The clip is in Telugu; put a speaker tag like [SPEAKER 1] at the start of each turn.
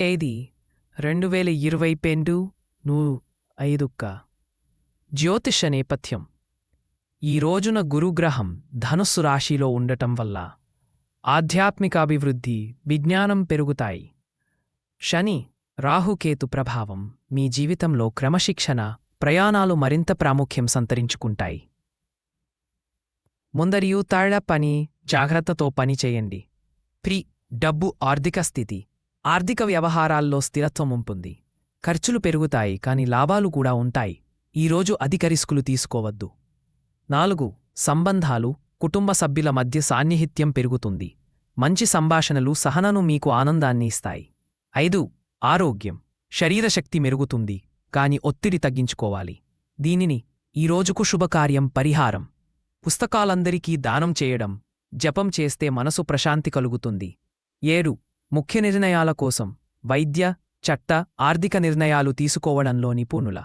[SPEAKER 1] ఏది? రెండు వేల ఇరవై పెండు నూ ఐదుక్క. జ్యోతిష నేపథ్యం. ఈ రోజున గురుగ్రహం ధనుస్సు రాశిలో ఉండటం వల్ల ఆధ్యాత్మికాభివృద్ధి విజ్ఞానం పెరుగుతాయి. శని రాహుకేతు ప్రభావం మీ జీవితంలో క్రమశిక్షణ ప్రయాణాలు మరింత ప్రాముఖ్యం సంతరించుకుంటాయి. ముందరియు తాళ పని జాగ్రత్తతో పనిచేయండి ప్రి డబ్బు ఆర్థిక స్థితి. ఆర్థిక వ్యవహారాల్లో స్థిరత్వం ఉంటుంది. ఖర్చులు పెరుగుతాయి కాని లాభాలు కూడా ఉంటాయి. ఈరోజు అధిక రిస్కులు తీసుకోవద్దు. నాలుగు సంబంధాలు కుటుంబ సభ్యుల మధ్య సాన్నిహిత్యం పెరుగుతుంది. మంచి సంభాషణలు సహనను మీకు ఆనందాన్ని ఇస్తాయి. ఐదు ఆరోగ్యం. శరీరశక్తి మెరుగుతుంది కాని ఒత్తిడి తగ్గించుకోవాలి. దీనిని ఈ రోజుకు శుభకార్యం పరిహారం. పుస్తకాలందరికీ దానం చేయడం జపం చేస్తే మనసు ప్రశాంతి కలుగుతుంది. ఏడు ముఖ్య నిర్ణయాల కోసం వైద్య చట్ట ఆర్థిక నిర్ణయాలు తీసుకోవడంలో నిపుణుల